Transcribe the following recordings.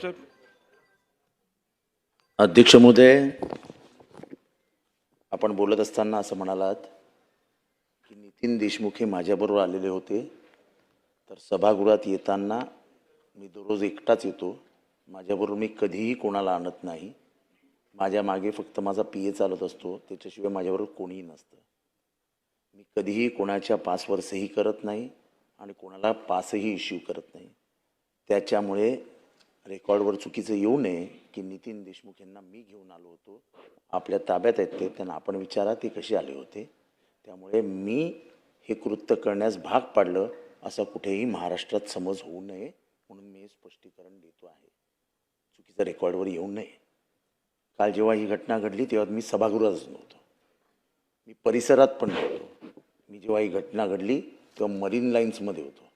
Sir अध्यक्ष महोदय आपण बोलत असताना असं म्हणालात की नितीन देशमुख हे माझ्याबरोबर आलेले होते. तर सभागृहात येताना मी दररोज एकटाच येतो. माझ्याबरोबर मी कधीही कोणाला आणत नाही. माझ्या मागे फक्त माझा पी ए चालत असतो. त्याच्याशिवाय माझ्याबरोबर कोणीही नसतं. मी कधीही कोणाच्या पासवर सही करत नाही आणि कोणाला पासही इश्यू करत नाही. त्याच्यामुळे रेकॉर्डवर चुकीचं येऊ नये की नितीन देशमुख यांना मी घेऊन आलो होतो. आपल्या ताब्यात आहेत ते. त्यांना आपण विचारा ते कसे आले होते? त्यामुळे मी हे कृत्य करण्यास भाग पाडलं असं कुठेही महाराष्ट्रात समज होऊ नये म्हणून मी हे स्पष्टीकरण देतो आहे. चुकीचं रेकॉर्डवर येऊ नये. काल जेव्हा ही घटना घडली तेव्हा मी सभागृहातच नव्हतो. मी परिसरात पण नव्हतो. मी जेव्हा ही घटना घडली तेव्हा मरीन लाईन्समध्ये होतो.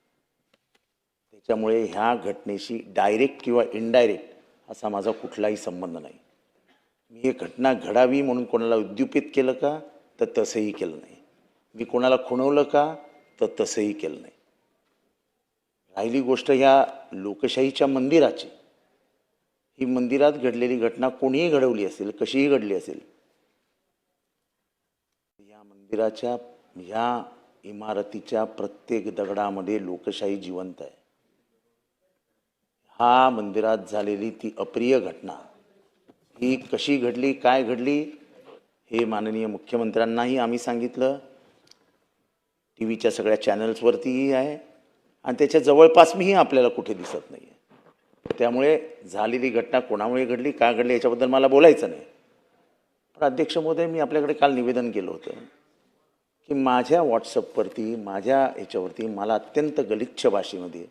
त्याच्यामुळे ह्या घटनेशी डायरेक्ट किंवा इनडायरेक्ट असा माझा कुठलाही संबंध नाही. मी एक घटना घडावी म्हणून कोणाला उद्युपित केलं का तर तसंही केलं नाही. मी कोणाला खुणवलं का तर तसंही केलं नाही. राहिली गोष्ट ह्या लोकशाहीच्या मंदिराची. ही मंदिरात घडलेली घटना कोणीही घडवली असेल कशीही घडली असेल या मंदिराच्या ह्या इमारतीच्या प्रत्येक दगडामध्ये लोकशाही जिवंत आहे. हा मंदिरात झालेली ती अप्रिय घटना. ही कशी घडली काय घडली हे माननीय मुख्यमंत्र्यांनाही आम्ही सांगितलं. टी व्हीच्या सगळ्या चॅनल्सवरतीही आहे आणि त्याच्या जवळपास मीही आपल्याला कुठे दिसत नाही आहे त्यामुळे झालेली घटना कोणामुळे घडली का घडली याच्याबद्दल मला बोलायचं नाही. पण अध्यक्ष महोदय मी आपल्याकडे काल निवेदन केलं होतं की माझ्या व्हॉट्सअपवरती माझ्या ह्याच्यावरती मला अत्यंत गलिच्छ भाषेमध्ये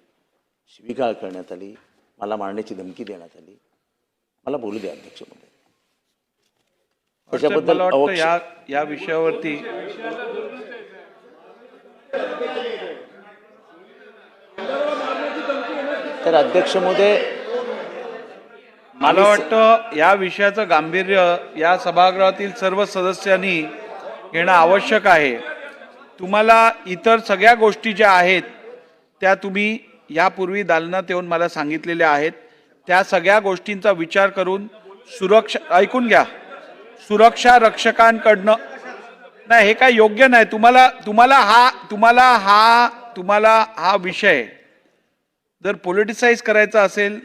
शिविगाळ करण्यात आली. मला मारण्याची धमकी देण्यात आली. मला बोलू द्या अध्यक्ष महोदय त्याच्याबद्दल या विषयावरती तर अध्यक्ष महोदय मला वाटतं या विषयाचं गांभीर्य या सभागृहातील सर्व सदस्यांनी घेणं आवश्यक आहे. तुम्हाला इतर सगळ्या गोष्टी ज्या आहेत त्या तुम्ही यापूर्वी दालनात येऊन मला सांगितलेल्या आहेत. त्या सगळ्या गोष्टींचा विचार करून सुरक्षा ऐकून घ्या. सुरक्षा रक्षकांकडनं नाही हे काय योग्य नाही. तुम्हाला तुम्हाला हा तुम्हाला हा तुम्हाला हा विषय जर पॉलिटिसाइज करायचा असेल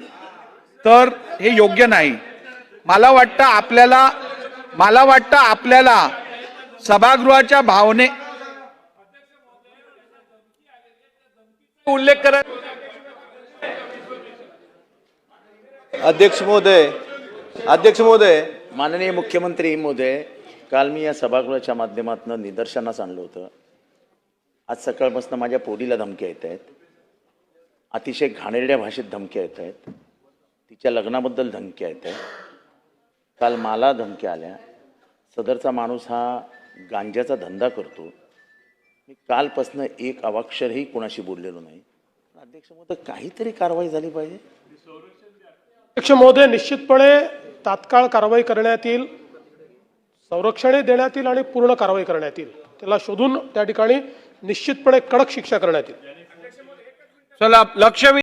तर हे योग्य नाही. मला वाटतं आपल्याला मला वाटतं आपल्याला सभागृहाच्या भावने उल्लेख करत अध्यक्ष महोदय अध्यक्ष महोदय. माननीय मुख्यमंत्री महोदय काल मी या सभागृहाच्या माध्यमातून निदर्शनास आणलं होतं. आज सकाळपासून माझ्या पोरीला धमक्या येत आहेत. अतिशय घाणेरड्या भाषेत धमक्या येत आहेत. तिच्या लग्नाबद्दल धमक्या येत आहेत. काल मला धमक्या आल्या. सदरचा माणूस हा गांज्याचा धंदा करतो. मी कालपासनं एक अवाक्षरही कोणाशी बोललेलो नाही. अध्यक्ष महोदय काहीतरी कारवाई झाली पाहिजे. अध्यक्ष महोदय निश्चितपणे तात्काळ कारवाई करण्यात येईल संरक्षणे देण्यात येईल आणि पूर्ण कारवाई करण्यात येईल त्याला शोधून त्या ठिकाणी निश्चितपणे कडक शिक्षा करण्यात येईल. चला लक्ष